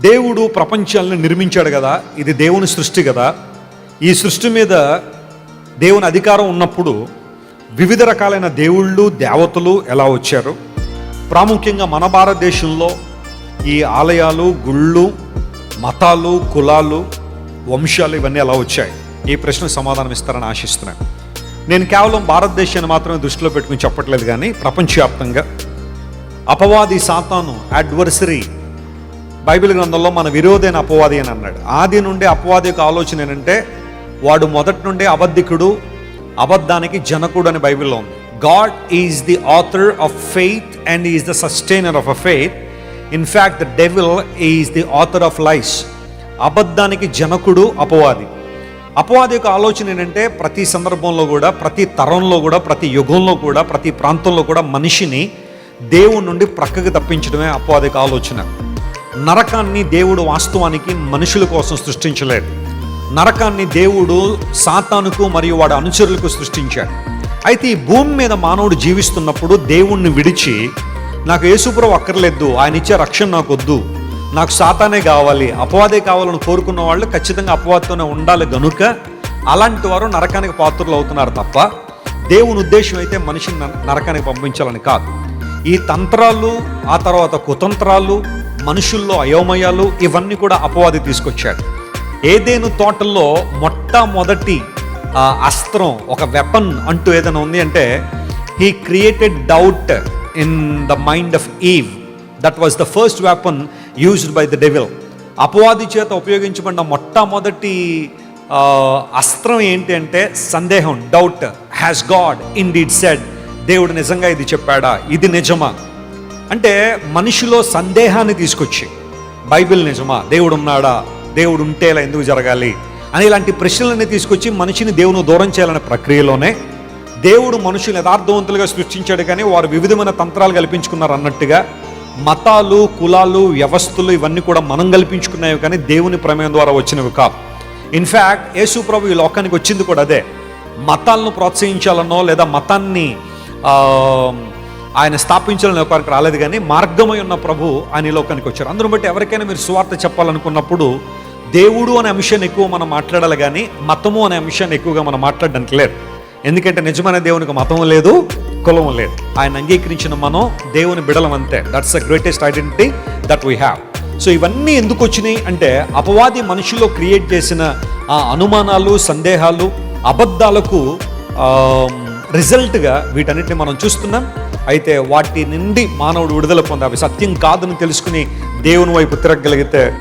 దేవుడు ప్రపంచాలను నిర్మించాడు కదా ఇది దేవుని సృష్టి కదా. ఈ సృష్టి మీద దేవుని అధికారం ఉన్నప్పుడు వివిధ రకాలైన దేవుళ్ళు దేవతలు ఎలా వచ్చారు? ప్రాముఖ్యంగా మన భారతదేశంలో ఈ ఆలయాలు గుళ్ళు మతాలు కులాలు వంశాలు ఇవన్నీ ఎలా వచ్చాయి? ఈ ప్రశ్నకు సమాధానం ఇస్తారని ఆశిస్తున్నాను. నేను కేవలం భారతదేశాన్ని మాత్రమే దృష్టిలో పెట్టుకుని చెప్పట్లేదు కానీ ప్రపంచవ్యాప్తంగా అపవాది సాతాను అడ్వర్సరీ బైబిల్ గ్రంథంలో మన విరోధైన అపవాది అని అన్నాడు. ఆది నుండి అపవాది యొక్క ఆలోచన ఏంటంటే వాడు మొదటి నుండి అబద్ధికుడు అబద్ధానికి జనకుడు అని బైబిల్లో ఉంది. God is the author of faith and is the sustainer of a faith in fact the devil is the author of life అబద్ధానికి జనకుడు అపవాది. అపవాది యొక్క ఆలోచన ఏంటంటే ప్రతి సందర్భంలో కూడా ప్రతి తరంలో కూడా ప్రతి యుగంలో కూడా ప్రతి ప్రాంతంలో కూడా మనిషిని దేవుని నుండి ప్రక్కకి తప్పించడమే అపవాది యొక్క ఆలోచన. నరకాన్ని దేవుడు వాస్తవానికి మనుషుల కోసం సృష్టించలేదు నరకాన్ని దేవుడు సాతానుకు మరియు వాడి అనుచరులకు సృష్టించాడు. అయితే ఈ భూమి మీద మానవుడు జీవిస్తున్నప్పుడు దేవుణ్ణి విడిచి నాకు యేసుప్రభు అక్కర్లేదు ఆయన ఇచ్చే రక్షణ నాకు వద్దు నాకు సాతానే కావాలి అపవాదే కావాలని కోరుకున్న వాళ్ళు ఖచ్చితంగా అపవాదతోనే ఉండాలి గనుక అలాంటి వారు నరకానికి పాత్రలు అవుతున్నారు తప్ప దేవుని ఉద్దేశం అయితే మనిషిని నరకానికి పంపించాలని కాదు. ఈ తంత్రాలు ఆ తర్వాత కుతంత్రాలు మనుషుల్లో అయోమయాలు ఇవన్నీ కూడా అపవాది తీసుకొచ్చాడు. ఏదేను తోటల్లో మొట్టమొదటి అస్త్రం ఒక వెపన్ అంటూ ఏదైనా ఉంది అంటే he created doubt in the mind of Eve that was the first weapon used by the devil అపవాది చేత ఉపయోగించబడిన మొట్టమొదటి అస్త్రం ఏంటి అంటే సందేహం doubt has God indeed said దేవుడు నిజంగా ఇది చెప్పాడా? ఇది నిజమా? అంటే మనిషిలో సందేహాన్ని తీసుకొచ్చి బైబిల్ నిజమా? దేవుడు ఉన్నాడా దేవుడు ఉంటే ఇలా ఎందుకు జరగాలి? అని ఇలాంటి ప్రశ్నలన్నీ తీసుకొచ్చి మనిషిని దేవుని దూరం చేయాలనే ప్రక్రియలోనే దేవుడు మనుషులు యథార్థవంతులుగా సృష్టించాడు కానీ వారు వివిధమైన తంత్రాలు కల్పించుకున్నారు అన్నట్టుగా మతాలు కులాలు వ్యవస్థలు ఇవన్నీ కూడా మనం కల్పించుకున్నాయి కానీ దేవుని ప్రమేయం ద్వారా వచ్చినవి కా ఇన్ఫ్యాక్ట్ యేసు ప్రభు ఈ లోకానికి వచ్చింది కూడా అదే. మతాలను ప్రోత్సహించాలనో లేదా మతాన్ని ఆయన స్థాపించాలని లోకానికి రాలేదు కానీ మార్గమై ఉన్న ప్రభు ఆయన లోకానికి వచ్చారు. అందరూ బట్టి ఎవరికైనా మీరు సువార్త చెప్పాలనుకున్నప్పుడు దేవుడు అనే అంశాన్ని ఎక్కువ మనం మాట్లాడాలి కానీ మతము అనే అంశాన్ని ఎక్కువగా మనం మాట్లాడడానికి లేదు. ఎందుకంటే నిజమైన దేవునికి మతం లేదు కులం లేదు. ఆయన అంగీకరించిన మనం దేవుని బిడలం అంతే. That's the greatest identity that we have so ఇవన్నీ ఎందుకు వచ్చినాయి అంటే అపవాది మనిషిలో క్రియేట్ చేసిన ఆ అనుమానాలు సందేహాలు అబద్ధాలకు రిజల్ట్గా వీటన్నిటిని మనం చూస్తున్నాం. అయితే వాటి నుండి మానవుడు విడుదల పొందాలి. సత్యం కాదని తెలుసుకుని దేవుని వైపు తిరగగలిగితే